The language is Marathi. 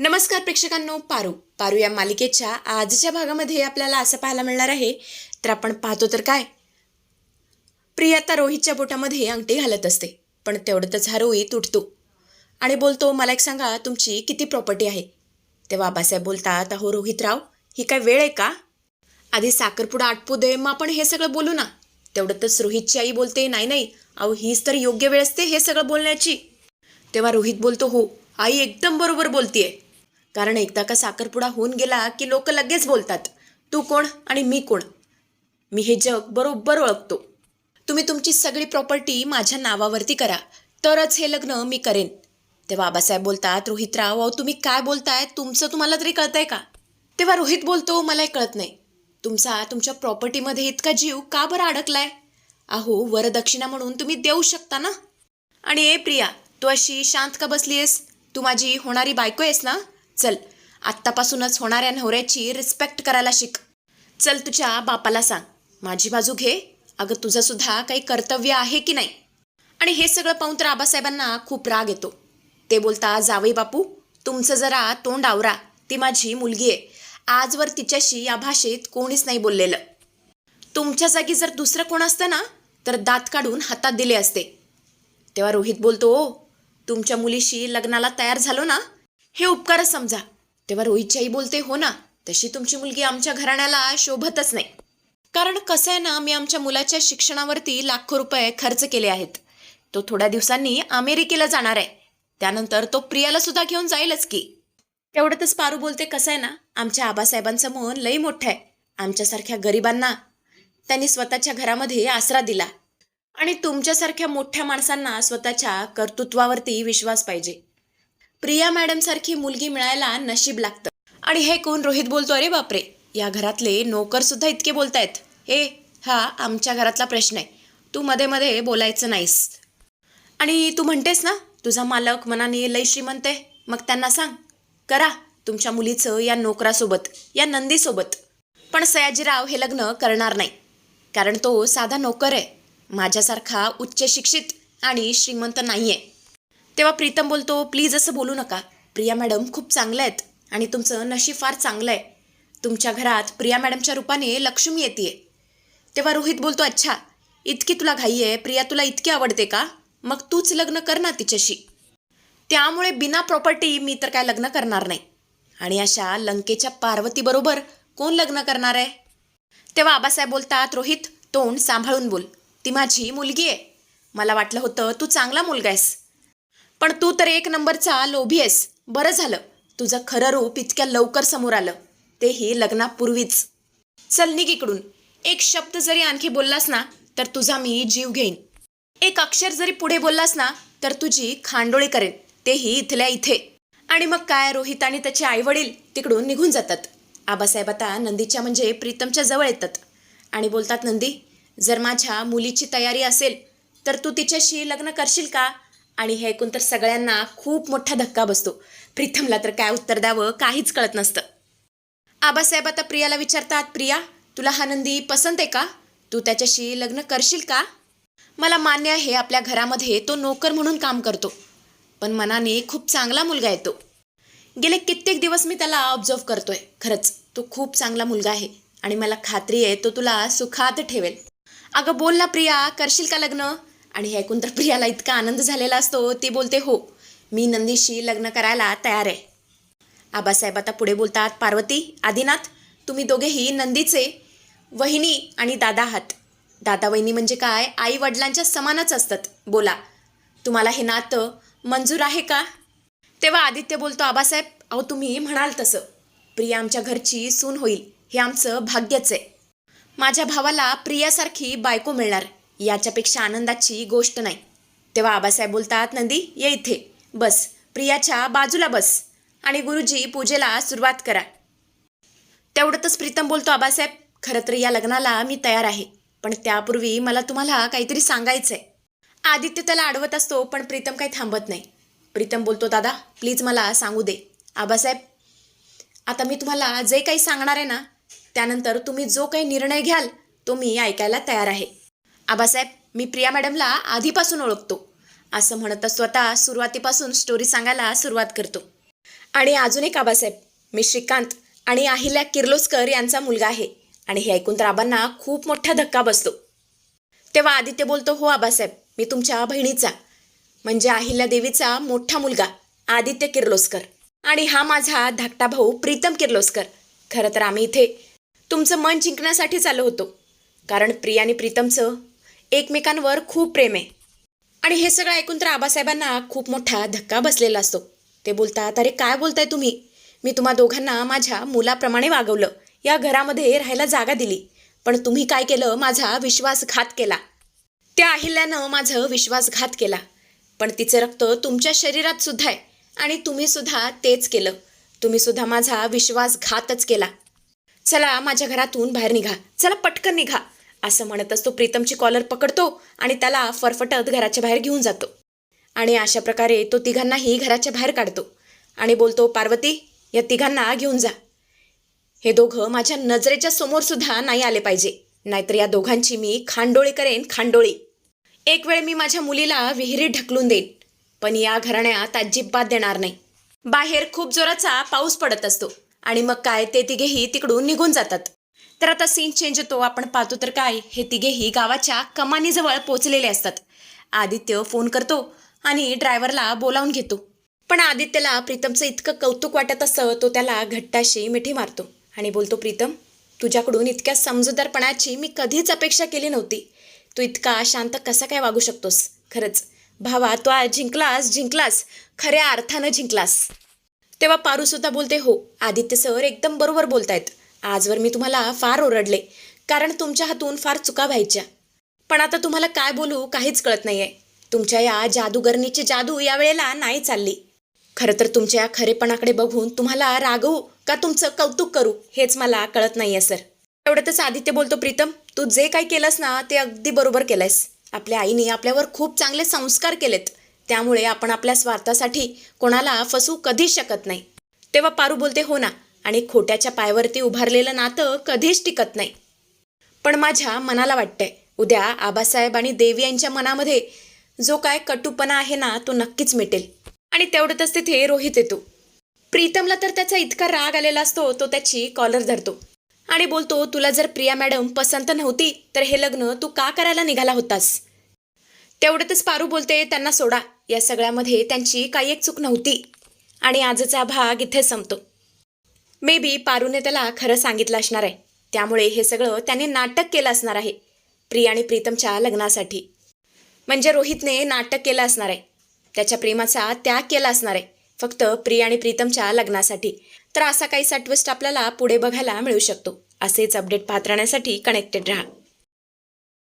नमस्कार प्रेक्षकांनो पारू. पारू या मालिकेच्या आजच्या भागामध्ये आपल्याला असं पाहायला मिळणार आहे. तर आपण पाहतो तर काय? प्रिया आता रोहितच्या बोटामध्ये अंगठी घालत असते पण तेवढ्यातच हा रोहित उठतो. आणि बोलतो मला एक सांगा तुमची किती प्रॉपर्टी आहे? तेव्हा आबासाहेब बोलतात अहो रोहितराव ही काय वेळ आहे का? आधी साखरपुडा आटपू दे मग आपण हे सगळं बोलू ना. तेवढ्यातच रोहितची आई बोलते नाही नाही अहो हीच तर योग्य वेळ असते हे सगळं बोलण्याची. तेव्हा रोहित बोलतो हो आई एकदम बरोबर बोलतीये. कारण एकदा का साखरपुडा होऊन गेला की लोक लगेच बोलतात तू कोण आणि मी कोण? मी हे जग बरोबर ओळखतो. तुम्ही तुमची सगळी प्रॉपर्टी माझ्या नावावरती करा. तरच हे लग्न मी करेन. तेव्हा बाबासाहेब बोलतात रोहितराव अहो तुम्ही काय बोलताय? तुमचं तुम्हाला तरी कळतंय का? तेव्हा रोहित बोलतो मलाही कळत नाही. तुमचा तुमच्या प्रॉपर्टीमध्ये इतका जीव का बरं अडकलाय? अहो वरदक्षिणा म्हणून तुम्ही देऊ शकता ना? आणि ए प्रिया तू अशी शांत का बसली आहेस तू माझी होणारी बायको आहेस ना? चल आत्तापासूनच होणाऱ्या नवऱ्याची रिस्पेक्ट करायला शिक. चल तुझ्या बापाला सांग. माझी बाजू घे. अगं तुझंसुद्धा काही कर्तव्य आहे की नाही? आणि हे सगळं पाहून तर आबासाहेबांना खूप राग येतो. ते बोलता जावई बापू तुमचं जरा तोंड आवरा. ती माझी मुलगी आहे. आजवर तिच्याशी या भाषेत कोणीच नाही बोललेलं. तुमच्या जागी जर दुसरं कोण असतं ना तर दात काढून हातात दिले असते. तेव्हा रोहित बोलतो ओ तुमच्या मुलीशी लग्नाला तयार झालो ना हे उपकारच समजा. तेव्हा रोहितची आई बोलते हो ना तशी तुमची मुलगी आमच्या घराण्याला शोभतच नाही. कारण कसं आहे ना मी आमच्या मुलाच्या शिक्षणावरती लाखो रुपये खर्च केले आहेत. तो थोड्या दिवसांनी अमेरिकेला जाणार आहे. त्यानंतर तो प्रियाला सुद्धा घेऊन जाईलच की. तेवढ्यातच पारू बोलते कसं आहे ना आमच्या आबासाहेबांचं मन लई मोठं आहे. आमच्यासारख्या गरिबांना त्यांनी स्वतःच्या घरामध्ये आसरा दिला. आणि तुमच्यासारख्या मोठ्या माणसांना स्वतःच्या कर्तृत्वावरती विश्वास पाहिजे. प्रिया मॅडमसारखी मुलगी मिळायला नशीब लागतं. आणि हे कोण? रोहित बोलतो अरे बापरे या घरातले नोकर सुद्धा इतके बोलतायत. हे हा आमच्या घरातला प्रश्न आहे. तू मध्ये मध्ये बोलायचं नाहीस. आणि तू म्हणतेस ना तुझा मालक मनाने लय श्रीमंत आहे. मग त्यांना सांग. करा तुमच्या मुलीचं या नोकरासोबत या नंदीसोबत. पण सयाजीराव हे लग्न करणार नाही. कारण तो साधा नोकर आहे. माझ्यासारखा उच्च शिक्षित आणि श्रीमंत नाही आहे तेव्हा प्रीतम बोलतो प्लीज असं बोलू नका. प्रिया मॅडम खूप चांगल्या आहेत आणि तुमचं नशीब फार चांगलं आहे. तुमच्या घरात प्रिया मॅडमच्या रूपाने लक्ष्मी येते तेव्हा रोहित बोलतो अच्छा इतकी तुला घाई आहे. प्रिया तुला इतकी आवडते का? मग तूच लग्न कर ना तिच्याशी. त्यामुळे बिना प्रॉपर्टी मी तर काय लग्न करणार नाही. आणि अशा लंकेच्या पार्वतीबरोबर कोण लग्न करणार आहे? तेव्हा आबासाहेब बोलतात रोहित तोंड सांभाळून बोल. ती माझी मुलगी आहे. मला वाटलं होतं तू चांगला मुलगा आहेस. पण तू तर एक नंबरचा लोभी आहेस बरं झालं. तुझं खरं रूप इतक्या लवकर समोर आलं. तेही लग्नापूर्वीच. चल निघ इकडून. एक शब्द जरी आणखी बोललास ना तर तुझा मी जीव घेईन. एक अक्षर जरी पुढे बोललास ना तर तुझी खांडोळी करेन. तेही इथल्या इथे. आणि मग काय रोहित आणि त्याचे आईवडील तिकडून निघून जातात. आबासाहेब आता नंदीच्या म्हणजे प्रीतमच्या जवळ येतात. आणि बोलतात नंदी जर माझ्या मुलीची तयारी असेल तर तू तिच्याशी लग्न करशील का? आणि हे ऐकून तर सगळ्यांना खूप मोठा धक्का बसतो. प्रीतमला तर काय उत्तर द्यावं काहीच कळत नसतं. आबासाहेब आता प्रियाला विचारतात प्रिया तुला हा नंदी पसंत आहे का? तू त्याच्याशी लग्न करशील का? मला मान्य आहे आपल्या घरामध्ये तो नोकर म्हणून काम करतो. पण मनाने खूप चांगला मुलगा आहे तो. गेले कित्येक दिवस मी त्याला ऑब्झर्व करतोय. खरंच तो खूप चांगला मुलगा आहे आणि मला खात्री आहे तो तुला सुखात ठेवेल. अगं बोल ना प्रिया करशील का लग्न? आणि हे ऐकून तर प्रियाला इतका आनंद झालेला असतो ती बोलते हो मी नंदीशी लग्न करायला तयार आहे. आबासाहेब आता पुढे बोलतात पार्वती आदिनाथ तुम्ही दोघेही नंदीचे वहिनी आणि दादा आहात. दादा वहिनी म्हणजे काय? आई वडिलांच्या समानच असतात. बोला तुम्हाला हे नातं मंजूर आहे का? तेव्हा आदित्य बोलतो आबासाहेब अहो तुम्ही म्हणाल तसं. प्रिया आमच्या घरची सून होईल. हे आमचं भाग्यच आहे. माझ्या भावाला प्रियासारखी बायको मिळणार. याच्यापेक्षा आनंदाची गोष्ट नाही. तेव्हा आबासाहेब बोलतात नंदी ये इथे. बस. प्रियाच्या बाजूला बस आणि गुरुजी पूजेला सुरुवात करा. तेवढंतच प्रीतम बोलतो आबासाहेब खरं तर या लग्नाला मी तयार आहे. पण त्यापूर्वी मला तुम्हाला काहीतरी सांगायचं आहे आदित्य त्याला अडवत असतो पण प्रीतम काही थांबत नाही. प्रीतम बोलतो दादा प्लीज मला सांगू दे. आबासाहेब आता मी तुम्हाला जे काही सांगणार आहे ना त्यानंतर तुम्ही जो काही निर्णय घ्याल तो मी ऐकायला तयार आहे. आबासाहेब मी प्रिया मॅडमला आधीपासून ओळखतो. असं म्हणत स्वतः सुरुवातीपासून स्टोरी सांगायला सुरुवात करतो. आणि अजून एक आबासाहेब मी श्रीकांत आणि अहिल्या किर्लोस्कर यांचा मुलगा आहे. आणि हे ऐकून तर आबांना खूप मोठा धक्का बसतो. तेव्हा आदित्य बोलतो हो आबासाहेब मी तुमच्या बहिणीचा म्हणजे अहिल्या देवीचा मोठा मुलगा आदित्य किर्लोस्कर. आणि हा माझा धाकटा भाऊ प्रीतम किर्लोस्कर. खरं तर आम्ही इथे तुमचं मन जिंकण्यासाठीच आलो होतो. कारण प्रिया आणि प्रीतमचं एकमेकांवर खूप प्रेम आहे. आणि हे सगळं ऐकून तर आबासाहेबांना खूप मोठा धक्का बसलेला असतो. ते बोलतात अरे काय बोलताय तुम्ही? मी तुम्हा दोघांना माझ्या मुलाप्रमाणे वागवलं. या घरामध्ये राहायला जागा दिली. पण तुम्ही काय केलं? माझा विश्वासघात केला. त्या अहिल्यानं माझं विश्वासघात केला. पण तिचं रक्त तुमच्या शरीरात सुद्धा आहे. आणि तुम्ही सुद्धा तेच केलं. तुम्ही सुद्धा माझा विश्वासघातच केला. चला माझ्या घरातून बाहेर निघा. चला पटकन निघा. असं म्हणतच तो प्रीतमची कॉलर पकडतो आणि त्याला फरफटत घराच्या बाहेर घेऊन जातो. आणि अशा प्रकारे तो तिघांनाही घराच्या बाहेर काढतो आणि बोलतो पार्वती या तिघांना घेऊन जा. हे दोघं माझ्या नजरेच्या समोरसुद्धा नाही आले पाहिजे. नाहीतर या दोघांची मी खांडोळी करेन खांडोळी. एक वेळ मी माझ्या मुलीला विहिरीत ढकलून देईन पण या घराण्यात अजिबात देणार नाही. बाहेर खूप जोराचा पाऊस पडत असतो आणि मग काय ते तिघेही तिकडून निघून जातात. तर आता सीन चेंज होतो. आपण पाहतो तर काय हे तिघेही गावाच्या कमानीजवळ पोचलेले असतात. आदित्य फोन करतो आणि ड्रायव्हरला बोलावून घेतो. पण आदित्यला प्रीतमचं इतकं कौतुक वाटत असं तो त्याला घट्टाशी मिठी मारतो आणि बोलतो प्रीतम तुझ्याकडून इतक्या समजूतदारपणाची मी कधीच अपेक्षा केली नव्हती. तू इतका शांत कसा काय वागू शकतोस? खरंच भावा तू आज जिंकलास जिंकलास खऱ्या अर्थानं जिंकलास. तेव्हा पारूसुद्धा बोलते हो आदित्य सर एकदम बरोबर बोलतायत. आजवर मी तुम्हाला फार ओरडले कारण तुमच्या हातून फार चुका व्हायच्या. पण आता तुम्हाला काय बोलू काहीच कळत नाही आहे तुमच्या या जादूगरणीची जादू या वेळेला नाही चालली. खरं तर तुमच्या या खरेपणाकडे बघून तुम्हाला रागवू का तुमचं कौतुक करू हेच मला कळत नाही आहे सर. एवढ्यातच आदित्य बोलतो प्रीतम तू जे काही केलंस ना ते अगदी बरोबर केलंयस. आपल्या आईने आपल्यावर खूप चांगले संस्कार केलेत. त्यामुळे आपण आपल्या स्वार्थासाठी कोणाला फसू कधीच शकत नाही. तेव्हा पारू बोलते हो ना आणि खोट्याच्या पायावरती उभारलेलं नातं कधीच टिकत नाही. पण माझ्या मनाला वाटतंय उद्या आबासाहेब आणि देवी यांच्या मनामध्ये जो काय कटुपणा आहे ना तो नक्कीच मिटेल. आणि तेवढ्यातच तिथे रोहित येतो. प्रीतमला तर त्याचा इतका राग आलेला असतो तो त्याची कॉलर धरतो. आणि बोलतो तुला जर प्रिया मॅडम पसंत नव्हती तर हे लग्न तू का करायला निघाला होतास? तेवढ्यातच पारू बोलते त्यांना सोडा या सगळ्यामध्ये त्यांची काही एक चूक नव्हती. आणि आजचा भाग इथे संपतो. मे बी पारूने त्याला खरं सांगितलं असणार आहे. त्यामुळे हे सगळं त्याने नाटक केलं असणार आहे प्रिया आणि प्रीतमच्या लग्नासाठी. म्हणजे रोहितने नाटक केलं असणार आहे. त्याच्या प्रेमाचा त्याग केला असणार आहे फक्त प्रिया आणि प्रीतमच्या लग्नासाठी. तर असा काहीसा ट्विस्ट आपल्याला पुढे बघायला मिळू शकतो. असेच अपडेट पाहत राहण्यासाठी कनेक्टेड राहा.